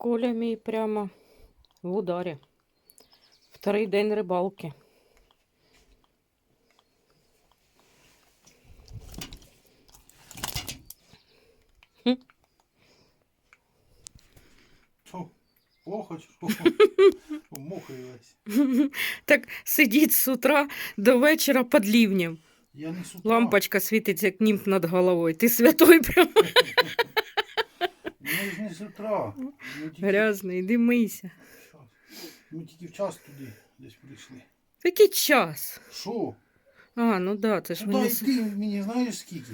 Коля мій прямо в ударі. Вторий день рибалки. Що, плохо чи що? Так сидіть з утра до вечора під лівнем. Я не з утра. Лампочка світить, як німф над головою. Ти святой прям Я ж не з утра. Ми тільки, грязний, димися. Щас. Ми тільки в час туди десь прийшли. Який час? Що? А, ну да, це ж Туди мені. йти мені знаєш скільки?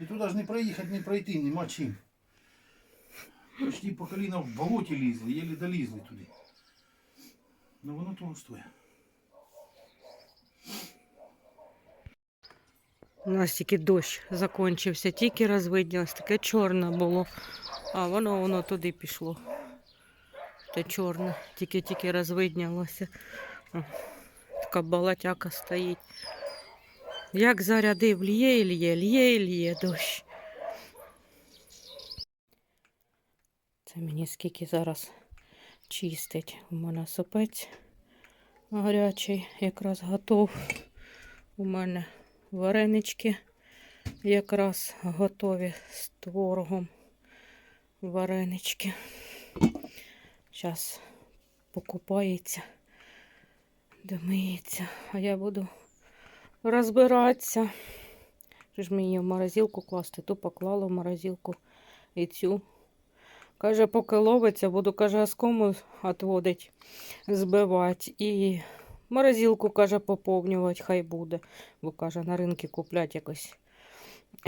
І туди ж не проїхати, не пройти, нема чим. Почти по коліна в болоті лізли, єлі долізли туди. Ну воно того стоїть. У нас тільки дощ закінчився, тільки розвиднілось, таке чорне було. А воно воно туди пішло. Те чорне, тільки-тільки розвиднялося. Така балатяка стоїть. Як зарядив, лє і лє, лє і лє дощ. Це мені скільки зараз чистить. У мене сопець гарячий, якраз готов. У мене варенички якраз готові з творогом. Варенички. Зараз покупається, домиється, а я буду розбиратися. Що ж мені в морозилку класти? Ту поклала в морозилку і цю. Каже, поки ловиться, буду, каже, оскому відводить, збивати. І морозилку, каже, поповнювати, хай буде. Бо каже, на ринки куплять якось.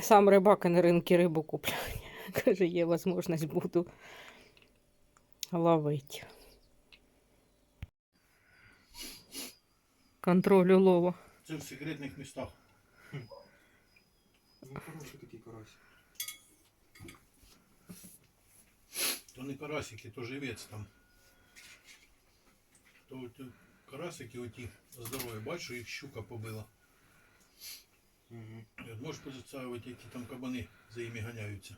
Сам рибак і на ринки рибу куплять. Каже, є можливість буду ловити. Контроль улова. Це в секретних містах. Ну, хороший такий карась. То не карасики, то живець там. То от карасики оті здорові, бачиш, їх щука побила. Угу. От можеш представити, які там кабани за ними ганяються.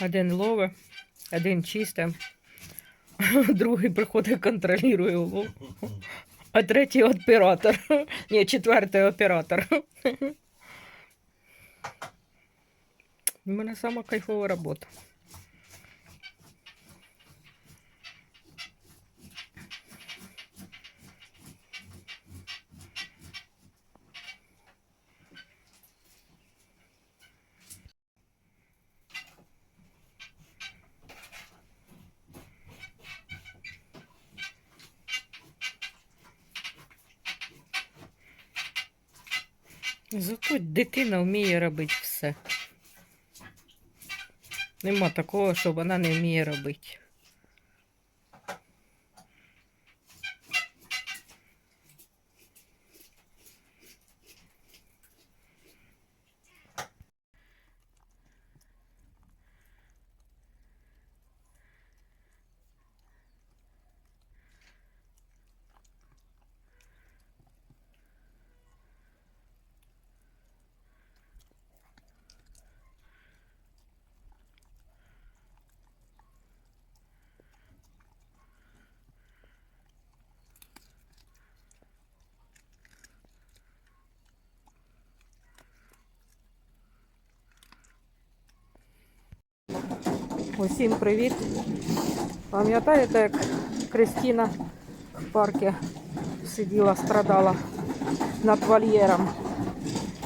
Один ловить, один чисте, другий приходить, контролює улов, а третій оператор. Ні, четвертий оператор. У мене сама кайфова робота. Зато дитина вміє робити все. Нема такого, що вона не вміє робити. Усім привіт. Пам'ятаєте, як Кристина в парку сиділа, страдала над вольєром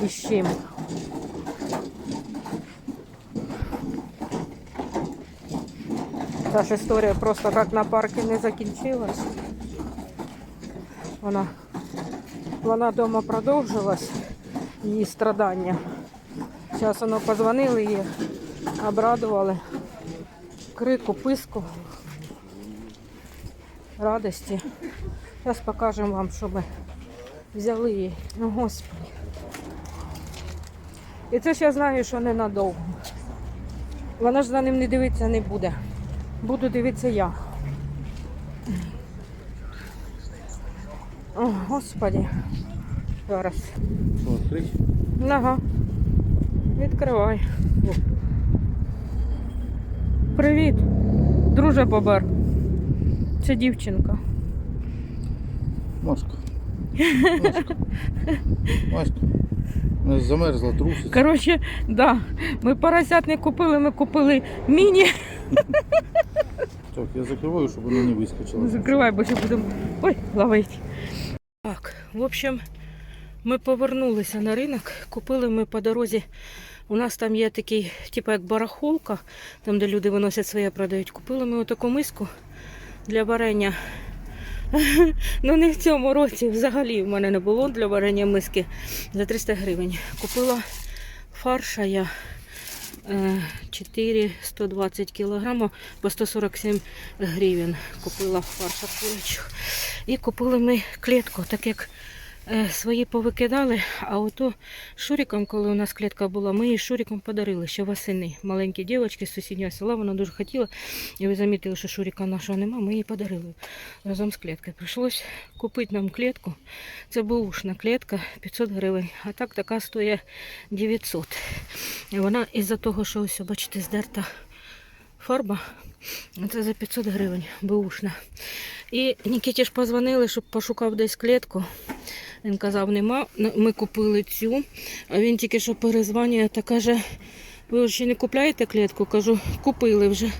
і з чим? Та ж історія просто так на парку не закінчилась. Вона, вона вдома продовжилась, її страдання. Зараз воно позвонили їй, обрадували крику, писку, радості. Зараз покажемо вам, що ми взяли її. Ну, господи. І це ж я знаю, що ненадовго. Вона ж за ним не дивитися не буде. Буду дивитися я. О, господи. Зараз. Ага. Відкривай. Привіт, друже Бобер. Це дівчинка. Машка. Машка. Вона Замерзла трусить. Коротше, да, ми поросят не купили, ми купили міні. Так, я закриваю, щоб вона не вискочила. Закривай, бо ще будемо. Ой, ловити. Так, в общем, ми повернулися на ринок. Купили ми по дорозі. У нас там є такий, типу як барахолка, там де люди виносять своє продають. Купили ми отаку миску для варення. Ну не в цьому році взагалі в мене не було для варення миски за 300 гривень. Купила фарша я е, 4 120 кілограмів по 147 гривень. Купила фарша. І купили ми клітку, так як е, свої повикидали, а ото Шуриком, коли у нас клітка була, ми її Шуриком подарили ще восени. Маленькі дівчатки з сусіднього села, вона дуже хотіла. І ви замітили, що Шурика нашого нема, ми її подарили разом з кліткою. Прийшлось купити нам клітку. Це бушна клітка 500 гривень, а так така стоїть 900. І вона із-за того, що ось, бачите, здерта фарба, це за 500 гривень, бушна. І Нікіті ж позвонили, щоб пошукав десь клітку. Він казав, нема. Ну, Ми купили цю, а він тільки що перезвонює та каже, ви ще не купляєте клітку? Кажу, купили вже.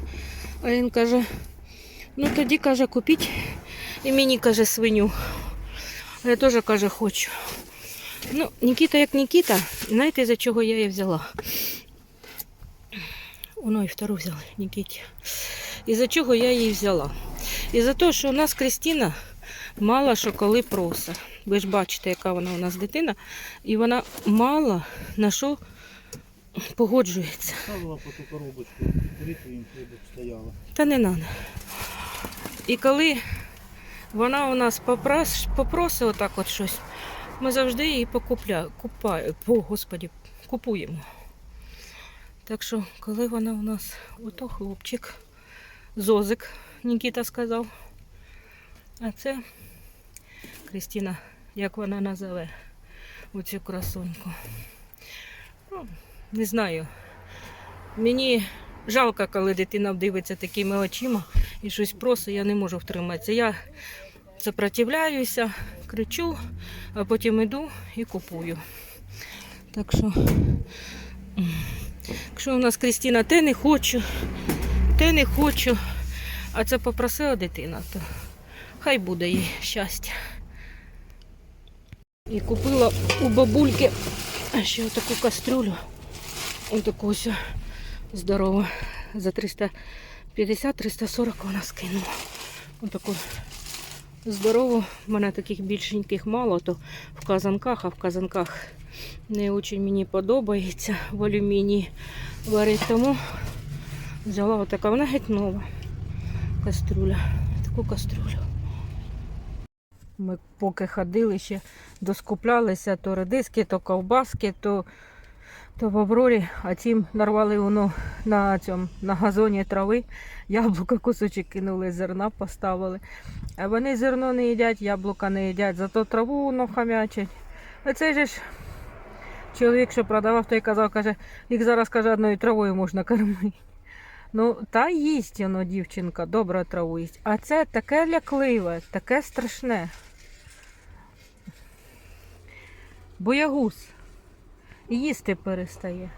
А він каже, ну тоді каже, купіть. І мені каже свиню. А я теж каже, хочу. Ну, Нікіта як Нікіта, знаєте, за чого я її взяла? Воно і втору взяли, Нікіті. І за чого я її взяла? І за те, що у нас Кристина мало що коли просить. Ви ж бачите, яка вона у нас дитина, і вона мало на що погоджується. Ставила по ту коробочку, курити їм стояла. Та не треба. І коли вона у нас попрос, попросить отак от щось, ми завжди її покупля, купа, о, господі, купуємо. Так що, коли вона у нас, ото хлопчик, зозик, Нікіта сказав. А це Кристина, як вона назове оцю красуньку. Ну, не знаю. Мені жалко, коли дитина дивиться такими очима і щось просить, я не можу втриматися. Я сопротивляюся, кричу, а потім іду і купую. Так що, якщо у нас Крістіна, те не хочу, те не хочу, а це попросила дитина, то хай буде їй щастя. І купила у бабульки ще таку кастрюлю. Отаку ось здорову. За 350-340 вона скинула. Отаку здорову. У мене таких більшеньких мало, то в казанках, а в казанках не дуже мені подобається в алюмінії варити. Тому взяла отака. Вона геть нова кастрюля. Таку кастрюлю. Ми поки ходили, ще доскуплялися то редиски, то ковбаски, то то в а тім нарвали воно на цьому на газоні трави, яблука кусочок кинули, зерна поставили. А вони зерно не їдять, яблука не їдять, зато траву воно хам'ячать. А цей же ж чоловік, що продавав, той казав, каже, їх зараз каже, одною травою можна кормити. Ну, та їсть воно, дівчинка, добра траву їсть. А це таке лякливе, таке страшне. Боягуз. Їсти перестає.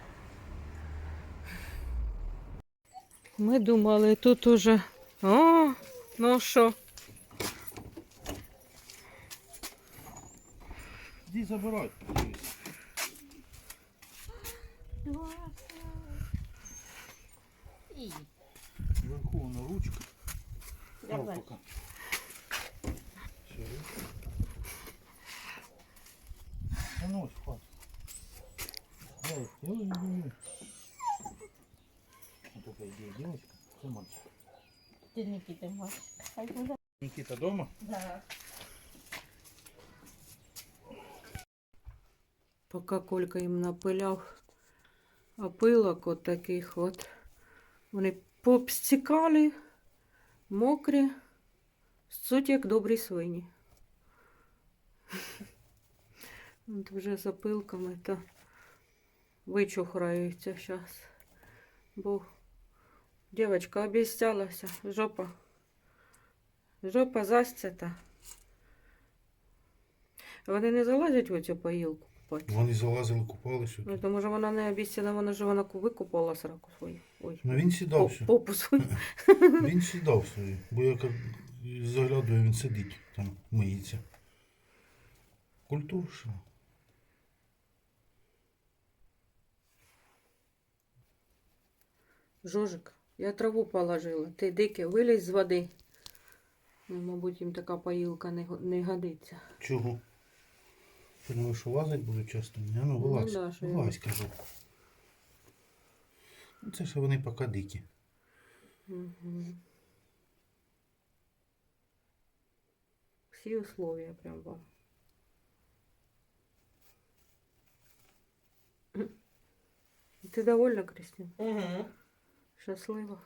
Ми думали, тут уже. О, ну що? Іди забирай. Вверху вона ручка. Давай. О, пока. Все. А ну, ось, хватит. Дай, я уже люблю. Вот такая идея девочка. Це мальчик. Ти Нікіти можеш. Хай буде. Никита дома? Да. Поки Колька їм напиляв опилок от таких от. Вони попстікали, мокрі, суть як добрі свині. От вже з опилками то вичухраються зараз. Бо дівчинка обіцялася, жопа. Жопа застята. Вони не залазять в цю поїлку купати. Вони залазили, купалися. Ну, то може вона не обіцяна, вона ж вона викупала сраку свою. Ой. Ну він сідав По- Попу свою. Він сідав собі, бо я як заглядую, він сидить там, миється. Культурша. Жожик, я траву положила. Ти дике, вилізь з води. Ну, мабуть, їм така поїлка не, не годиться. Чого? Ти думаєш, що лазить буду часто? Ні, ну Ну, вилазь. да, що я- вилазь, кажу. Ну, Це ж вони поки дикі. Угу. Всі условия прям вам. Ти довольна, Кристина? Угу. Щаслива?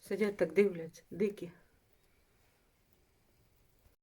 Сидять так дивляться, дикі.